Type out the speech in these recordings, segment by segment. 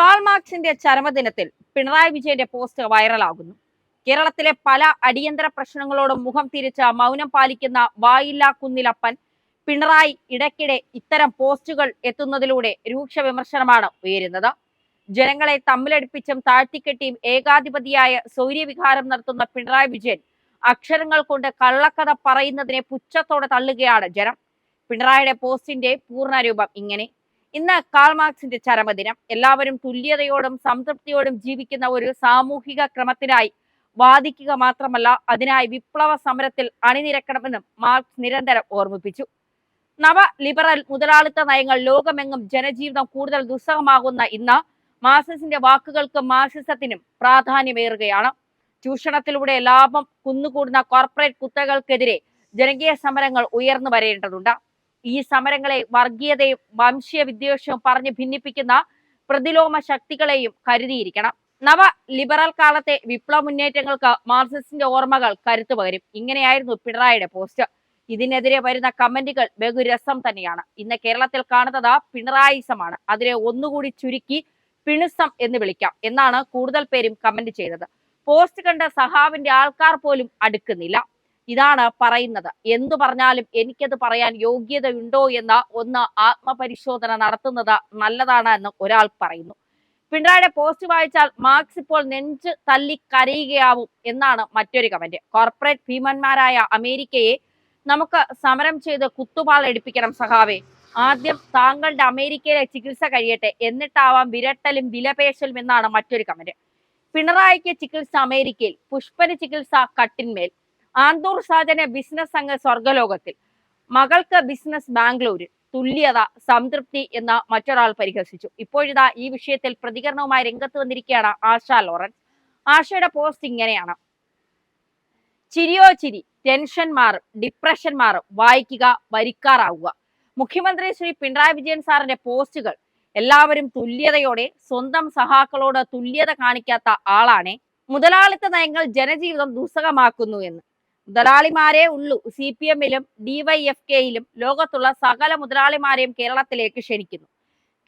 Call മാർക്സിന്റെ ചരമദിനത്തിൽ Pinarayi വിജയന്റെ post വൈറലാകുന്നു. കേരളത്തിലെ പല അടിയന്തര പ്രശ്നങ്ങളോടും മുഖം തിരിച്ച മൗനം പാലിക്കുന്ന വായില്ല കുന്നിലപ്പൻ പിണറായി ഇടയ്ക്കിടെ ഇത്തരം പോസ്റ്റുകൾ എത്തുന്നതിലൂടെ രൂക്ഷ വിമർശനമാണ് ഉയരുന്നത്. ജനങ്ങളെ തമ്മിലടിപ്പിച്ചും താഴ്ത്തിക്കെട്ടിയും ഏകാധിപതിയായ സൗര്യവികാരം നടത്തുന്ന പിണറായി വിജയൻ അക്ഷരങ്ങൾ കൊണ്ട് കള്ളക്കഥ പറയുന്നതിനെ പുച്ഛത്തോടെ തള്ളുകയാണ് ജനം. പിണറായിയുടെ പോസ്റ്റിന്റെ പൂർണരൂപം ഇങ്ങനെ. ഇന്ന് കാൾ മാർക്സിന്റെ ചരമദിനം. എല്ലാവരും തുല്യതയോടും സംതൃപ്തിയോടും ജീവിക്കുന്ന ഒരു സാമൂഹിക ക്രമത്തിനായി വാദിക്കുക മാത്രമല്ല അതിനായി വിപ്ലവ സമരത്തിൽ അണിനിരക്കണമെന്നും മാർക്സ് നിരന്തരം ഓർമ്മിപ്പിച്ചു. നവ ലിബറൽ മുതലാളിത്ത നയങ്ങൾ ലോകമെങ്ങും ജനജീവിതം കൂടുതൽ ദുസ്സഹമാകുന്ന ഇന്ന് മാർസിന്റെ വാക്കുകൾക്കും മാർസിസത്തിനും പ്രാധാന്യമേറുകയാണ്. ചൂഷണത്തിലൂടെ ലാഭം കുന്നുകൂടുന്ന കോർപ്പറേറ്റ് കുത്തകൾക്കെതിരെ ജനകീയ സമരങ്ങൾ ഉയർന്നു വരേണ്ടതുണ്ട്. ഈ സമരങ്ങളെ വർഗീയതയും വംശീയ വിദ്വേഷവും പറഞ്ഞ് ഭിന്നിപ്പിക്കുന്ന പ്രതിലോമ ശക്തികളെയും കരുതിയിരിക്കണം. നവ ലിബറൽ കാലത്തെ വിപ്ലവ മുന്നേറ്റങ്ങൾക്ക് മാർസിസ്റ്റിന്റെ ഓർമ്മകൾ കരുത്തു പകരും. ഇങ്ങനെയായിരുന്നു പിണറായിയുടെ പോസ്റ്റ്. ഇതിനെതിരെ വരുന്ന കമന്റുകൾ ബഹുരസം തന്നെയാണ്. ഇന്ന് കേരളത്തിൽ കാണുന്നത് പിണറായിസമാണ്. അതിനെ ഒന്നുകൂടി ചുരുക്കി പിണുസം എന്ന് വിളിക്കാം. എന്നാണ് കൂടുതൽ പേരും കമന്റ് ചെയ്തത്. പോസ്റ്റ് കണ്ട സഹാവിന്റെ ആൾക്കാർ പോലും അടുക്കുന്നില്ല. ഇതാണ് പറയുന്നത്. എന്തു പറഞ്ഞാലും എനിക്കത് പറയാൻ യോഗ്യതയുണ്ടോ എന്ന ഒന്ന് ആത്മപരിശോധന നടത്തുന്നത് നല്ലതാണ് എന്ന് ഒരാൾ പറയുന്നു. പിണറായിയുടെ പോസ്റ്റ് വായിച്ചാൽ മാർക്സ് ഇപ്പോൾ നെഞ്ച് തല്ലി കരയുകയാവും എന്നാണ് മറ്റൊരു കമന്റ്. കോർപ്പറേറ്റ് ഭീമന്മാരായ അമേരിക്കയെ നമുക്ക് സമരം ചെയ്ത് കുത്തുപാൾ എടുപ്പിക്കണം സഹാവേ ആദ്യം താങ്കളുടെ അമേരിക്കയിലെ ചികിത്സ കഴിയട്ടെ. എന്നിട്ടാവാം വിരട്ടലും വിലപേശലും എന്നാണ് മറ്റൊരു കമന്റ്. പിണറായിക്ക് ചികിത്സ അമേരിക്കയിൽ പുഷ്പന് ചികിത്സ കട്ടിന്മേൽ. ആന്തൂർ സാധന ബിസിനസ് സംഘ സ്വർഗലോകത്തിൽ മകൾക്ക് ബിസിനസ് ബാംഗ്ലൂരിൽ. തുല്യത സംതൃപ്തി എന്ന് മറ്റൊരാൾ പരിഹസിച്ചു. ഇപ്പോഴിതാ ഈ വിഷയത്തിൽ പ്രതികരണവുമായി രംഗത്ത് വന്നിരിക്കുകയാണ് ആശ ലോറൻസ്. ആശയുടെ പോസ്റ്റ് ഇങ്ങനെയാണ്. ചിരിയോ ചിരി ടെൻഷൻ മാറും ഡിപ്രഷൻ മാറും. വായിക്കുക വരിക്കാറാവുക. മുഖ്യമന്ത്രി ശ്രീ പിണറായി വിജയൻ സാറിന്റെ പോസ്റ്റുകൾ എല്ലാവരും തുല്യതയോടെ സ്വന്തം സഹാക്കളോട് തുല്യത കാണിക്കാത്ത ആളാണേ. മുതലാളിത്ത നയങ്ങൾ ജനജീവിതം ദുസ്സഹമാക്കുന്നു എന്ന്. മുതലാളിമാരെ ഉള്ളൂ. സി പി എമ്മിലും ഡിവൈഎഫ് കെയിലും ലോകത്തുള്ള സകല മുതലാളിമാരെയും കേരളത്തിലേക്ക് ക്ഷണിക്കുന്നു.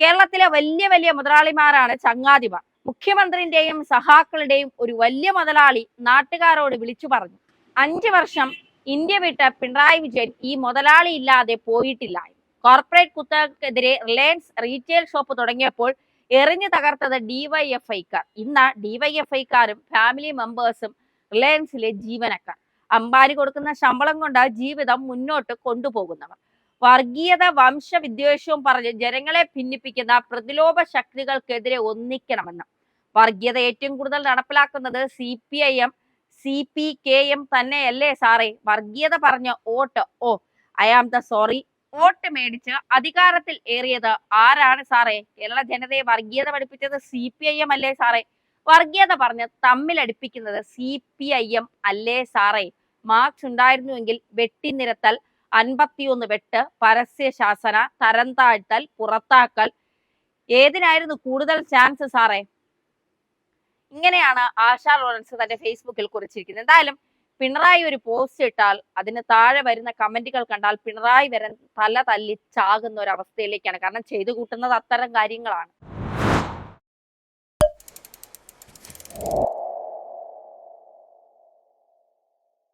കേരളത്തിലെ വലിയ വലിയ മുതലാളിമാരാണ് ചങ്ങാതിമാർ. മുഖ്യമന്ത്രിന്റെയും സഹാക്കളുടെയും ഒരു വലിയ മുതലാളി നാട്ടുകാരോട് വിളിച്ചു പറഞ്ഞു. അഞ്ചു വർഷം ഇന്ത്യ വിട്ട പിണറായി വിജയൻ ഈ മുതലാളി ഇല്ലാതെ പോയിട്ടില്ല. കോർപ്പറേറ്റ് കുത്തകക്കെതിരെ റിലയൻസ് റീറ്റെയിൽ ഷോപ്പ് തുടങ്ങിയപ്പോൾ എറിഞ്ഞു തകർത്തത് ഡിവൈഎഫ്ഐക്കാർ. ഇന്ന് ഡിവൈഎഫ്ഐക്കാരും ഫാമിലി മെമ്പേഴ്സും റിലയൻസിലെ ജീവനക്കാർ. അംബാനി കൊടുക്കുന്ന ശമ്പളം കൊണ്ട് ജീവിതം മുന്നോട്ട് കൊണ്ടുപോകുന്നവർ. വർഗീയത വംശവിദ്വേഷവും പറഞ്ഞ് ജനങ്ങളെ ഭിന്നിപ്പിക്കുന്ന പ്രതിലോഭ ശക്തികൾക്കെതിരെ ഒന്നിക്കണമെന്ന്. വർഗീയത ഏറ്റവും കൂടുതൽ നടപ്പിലാക്കുന്നത് C P I M C P K M തന്നെയല്ലേ സാറേ? വർഗീയത പറഞ്ഞ vote. Oh I am the sorry. Vote മേടിച്ച് അധികാരത്തിൽ ഏറിയത് ആരാണ് സാറേ? കേരള ജനതയെ വർഗീയത പഠിപ്പിച്ചത് സി പി ഐ എം അല്ലേ സാറേ? വർഗീയത പറഞ്ഞ് തമ്മിലടിപ്പിക്കുന്നത് സി പി ഐ എം അല്ലേ സാറേ? മാർക്സ് ഉണ്ടായിരുന്നുവെങ്കിൽ വെട്ടിനിരത്തൽ അൻപത്തിയൊന്ന് വെട്ട് പരസ്യ ശാസന തരം താഴ്ത്തൽ പുറത്താക്കൽ. ഏതിനായിരുന്നു കൂടുതൽ ചാൻസ് സാറേ? ഇങ്ങനെയാണ് ആശാ ലോറൻസ് തന്റെ ഫേസ്ബുക്കിൽ കുറിച്ചിരിക്കുന്നത്. എന്തായാലും പിണറായി ഒരു പോസ്റ്റ് ഇട്ടാൽ അതിന് താഴെ വരുന്ന കമന്റുകൾ കണ്ടാൽ പിണറായി വരെ തല തല്ലി ചാകുന്ന ഒരു അവസ്ഥയിലേക്കാണ്. കാരണം ചെയ്തു കൂട്ടുന്നത് അത്തരം കാര്യങ്ങളാണ്.